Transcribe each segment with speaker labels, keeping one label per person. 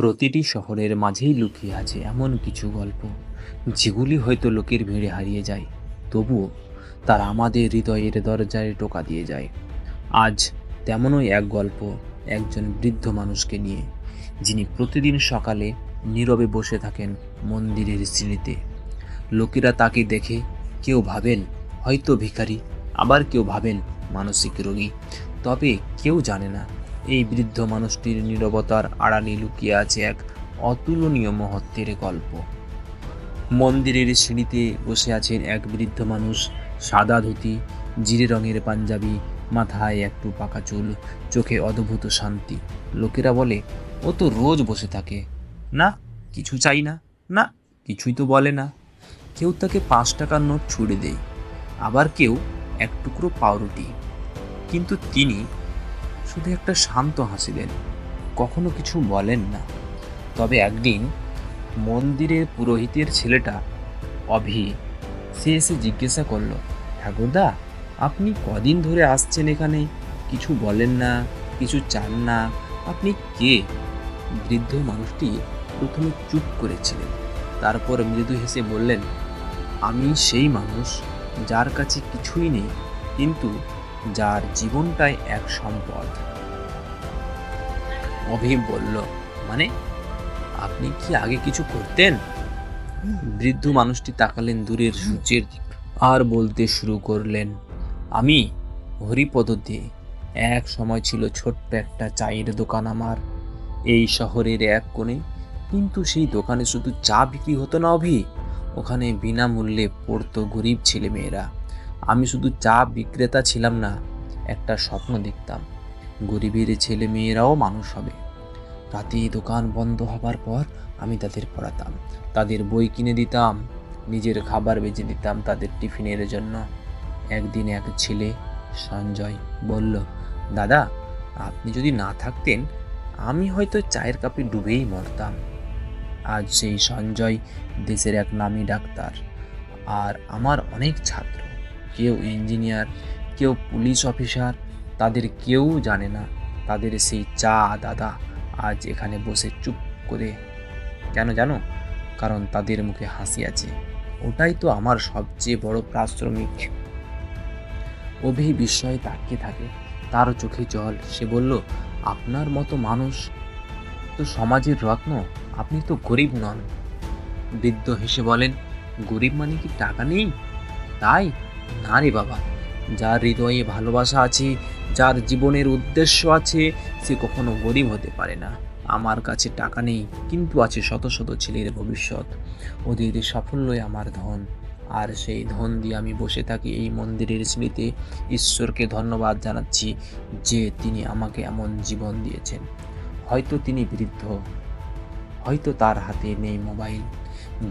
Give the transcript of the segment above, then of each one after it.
Speaker 1: প্রতিটি শহরের মাঝেই লুকিয়ে আছে এমন কিছু গল্প, যেগুলি হয়তো লোকের ভিড়ে হারিয়ে যায়, তবুও তারা আমাদের হৃদয়ের দরজায় টোকা দিয়ে যায়। আজ তেমনই এক গল্প একজন বৃদ্ধ মানুষকে নিয়ে, যিনি প্রতিদিন সকালে নীরবে বসে থাকেন মন্দিরের সিঁড়িতে। লোকেরা তাকে দেখে কেউ ভাবেন, হয়তো ভিখারি, আবার কেউ ভাবেন মানসিক রোগী, তবে কেউ জানে না এই বৃদ্ধ মানুষটির নীরবতার আড়ালে লুকিয়ে আছে এক অতুলনীয় মহত্বের গল্প। মন্দিরের সিঁড়িতে বসে আছেন এক বৃদ্ধ মানুষ, সাদা ধুতি, জিরে রঙের পাঞ্জাবি, মাথায় একটু পাকা চুল, চোখে অদ্ভুত শান্তি। লোকেরা বলে, ও তো রোজ বসে থাকে। না, কিছু চাই না। না, কিছুই তো বলে না। কেউ তাকে পাঁচ টাকার নোট ছুড়ে দেয়। আবার কেউ এক টুকরো পাউরুটি। কিন্তু তিনি শুধু একটা শান্ত হাসি দেন। কখনো কিছু বলেন না। তবে একদিন মন্দিরের পুরোহিতের ছেলেটা অভি সে এসে জিজ্ঞাসা করল, ঠাকুরদা, আপনি কদিন ধরে আসছেন এখানে? কিছু বলেন না, কিছু চান না। আপনি কে? বৃদ্ধ মানুষটি প্রথমে চুপ করেছিলেন। তারপর মৃদু হেসে বললেন, আমি সেই মানুষ যার কাছে কিছুই নেই, কিন্তু যার জীবনটাই এক সম্পদ। অভি বলল মানে আপনি কি আগে কিছু করতেন? বৃদ্ধ মানুষটি তাকালেন দূরের সূর্যের আর বলতে শুরু করলেন, আমি হরিপদ দিয়ে এক সময় ছিল ছোট্ট একটা চায়ের দোকান আমার, এই শহরের এক কোণে। কিন্তু সেই দোকানে শুধু চা বিক্রি হতো না অভি, ওখানে বিনামূল্যে পড়তো গরিব ছেলেমেয়েরা। আমি শুধু চা বিক্রেতা ছিলাম না, একটা স্বপ্ন দেখতাম। গরিবের ছেলে মেয়েরাও মানুষ হবে। রাতে দোকান বন্ধ হবার পর আমি তাদের পড়াতাম। তাদের বই কিনে দিতাম, নিজের খাবার বেজে দিতাম তাদের টিফিনের জন্য। একদিন এক ছেলে, সঞ্জয়, বলল, দাদা, আপনি যদি না থাকতেন, আমি হয়তো চায়ের কাপে ডুবেই মরতাম। আজ সেই সঞ্জয় দেশের এক নামী ডাক্তার, আর আমার অনেক ছাত্র। কেউ ইঞ্জিনিয়ার, কেউ পুলিশ অফিসার, তাদের কেউ জানে না। তাদের সেই চা দাদা আজ এখানে বসে চুপ করে। কেন জানো? কারণ তাদের মুখে হাসি আছে। ওটাই তো আমার সবচেয়ে বড় প্রাশ্রমিক। অভি বিস্ময়ে তাকিয়ে থাকে। তারও চোখে জল। সে বলল, আপনার মতো মানুষ তো সমাজের রত্ন। আপনি তো গরিব নন। বৃদ্ধ হেসে বলেন, গরিব মানে কি টাকা নেই? তাই না রে বাবা, যার হৃদয়ে ভালোবাসা আছে, যার জীবনের উদ্দেশ্য আছে, সে কখনো গরিব হতে পারে না। আমার কাছে টাকা নেই, কিন্তু আছে শত শত ছেলের ভবিষ্যৎ। ওদের সাফল্যই আমার ধন। আর সেই ধন দিয়ে আমি বসে থাকি এই মন্দিরের স্মৃতি ঈশ্বরকে ধন্যবাদ জানাচ্ছি যে তিনি আমাকে এমন জীবন দিয়েছেন। হয়তো তিনি বৃদ্ধ, হয়তো তার হাতে নেই মোবাইল,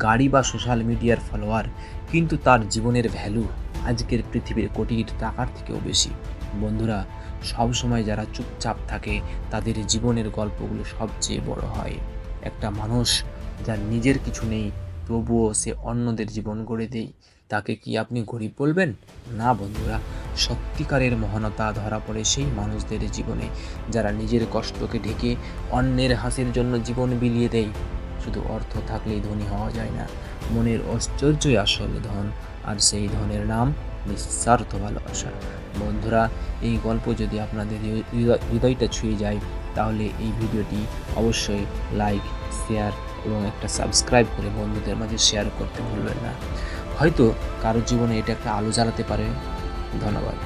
Speaker 1: গাড়ি বা সোশ্যাল মিডিয়ার ফলোয়ার, কিন্তু তার জীবনের ভ্যালু আজকের পৃথিবীর কোটির টাকার থেকেও বেশি। বন্ধুরা, সব সময় যারা চুপচাপ থাকে, তাদের জীবনের গল্পগুলো সবচেয়ে বড় হয়। একটা মানুষ যার নিজের কিছু নেই, তবুও সে অন্যদের জীবন গড়ে দেয়। তাকে কি আপনি গরিব বলবেন? না বন্ধুরা, সত্যিকারের মহানতা ধরা পড়ে সেই মানুষদের জীবনে, যারা নিজের কষ্টকে ঢেকে অন্যের হাসির জন্য জীবন বিলিয়ে দেয়। শুধু অর্থ থাকলেই ধনী হওয়া যায় না, মনের ঐশ্বর্যই আসল ধন। আর সেই ধনের নাম নিঃস্বার্থ ভালোবাসা। বন্ধুরা, এই গল্প যদি আপনাদের হৃদয়টা ছুঁয়ে যায়, তাহলে এই ভিডিওটি অবশ্যই লাইক, শেয়ার এবং একটা সাবস্ক্রাইব করে বন্ধুদের মাঝে শেয়ার করতে ভুলবেন না। হয়তো কারোর জীবনে এটা একটা আলো জ্বালাতে পারে। ধন্যবাদ।